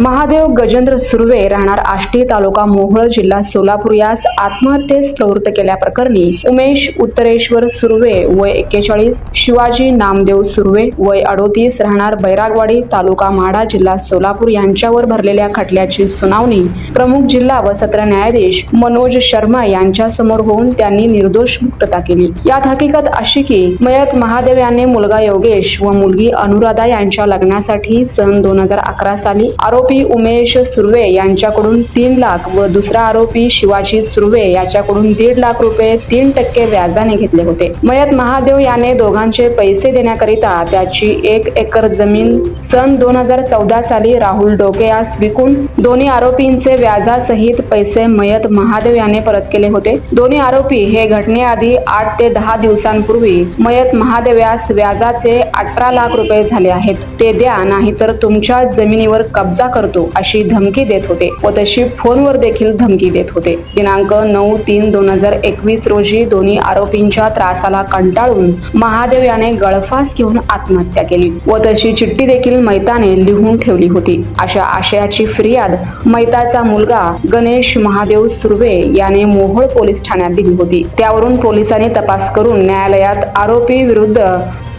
महादेव गजेंद्र सुर्वे राहणार आष्टी तालुका मोहोळ जिल्हा सोलापूर. यास आत्महत्येस प्रवृत्त केल्याप्रकरणी उमेश उत्तरेश्वर सुर्वे वय एक्केचाळीस शिवाजी नामदेव सुर्वे वय अडोतीस राहणार बैरागवाडी तालुका माढा जिल्हा सोलापूर यांच्यावर भरलेल्या खटल्याची सुनावणी प्रमुख जिल्हा व सत्र न्यायाधीश मनोज शर्मा यांच्या समोर होऊन त्यांनी निर्दोष मुक्तता केली. यात हकीकत अशी की मयत महादेव यांनी मुलगा योगेश व मुलगी अनुराधा यांच्या लग्नासाठी सन दोन हजार अकरा साली आरोप उमेश सुर्वे यांच्याकडून तीन लाख व दुसरा आरोपी शिवाजी सुर्वे याच्याकडून दीड लाख रुपये तीन टक्के व्याजाने घेतले होते. मयत महादेव याने दोघांचे पैसे देण्याकरिता त्याची एक एकर जमीन सन दोन हजार चौदा साली राहुल डोके यास विकून दोन्ही आरोपींचे व्याजासहित पैसे मयत महादेव याने परत केले होते. दोन्ही आरोपी हे घटनेआधी आठ ते दहा दिवसांपूर्वी मयत महादेव यास व्याजाचे अठरा लाख रुपये झाले आहेत. ते द्या नाहीतर तुमच्या जमिनीवर कब्जा करतो अशी धमकी देत होते व तशी फोनवर देखील धमकी देत होते. दिनांक नऊ तीन दोन हजार एकवीस रोजी दोन्ही आरोपींच्या त्रासाला कंटाळून महादेव याने गळफास घेऊन आत्महत्या केली व तशी चिठ्ठी देखील मैताने लिहून ठेवली होती. अशा आशयाची फिर्याद मैताचा मुलगा गणेश महादेव सुर्वे याने मोहोळ पोलीस ठाण्यात दिली होती. त्यावरून पोलिसांनी तपास करून न्यायालयात आरोपी विरुद्ध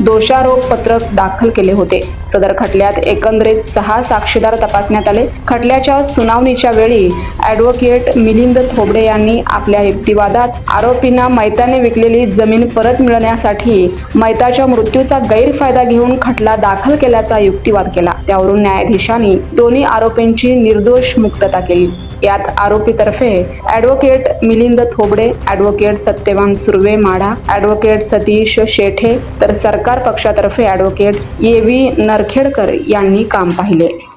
दोषारोप पत्रक दाखल केले होते. सदर खटल्यात एकंदरीत सहा साक्षीदार तपासण्यात आले. खटल्याच्या सुनावणीच्या वेळी ॲडव्होकेट मिलिंद थोबडे यांनी आपल्या युक्तिवादात आरोपींना मैताने विकलेली जमीन परत मिळवण्यासाठी मैताच्या मृत्यूचा गैरफायदा घेऊन खटला दाखल केल्याचा युक्तिवाद केला. त्यावरून न्यायाधीशांनी दोन्ही आरोपींची निर्दोष मुक्तता केली. यात आरोपीतर्फे advocate Milind Thobde advocate Satyawan Surve Madha advocate Satish Shethe तर सरकार पक्षातर्फे ॲडव्होकेट ए व्ही नरखेडकर यांनी काम पाहिले.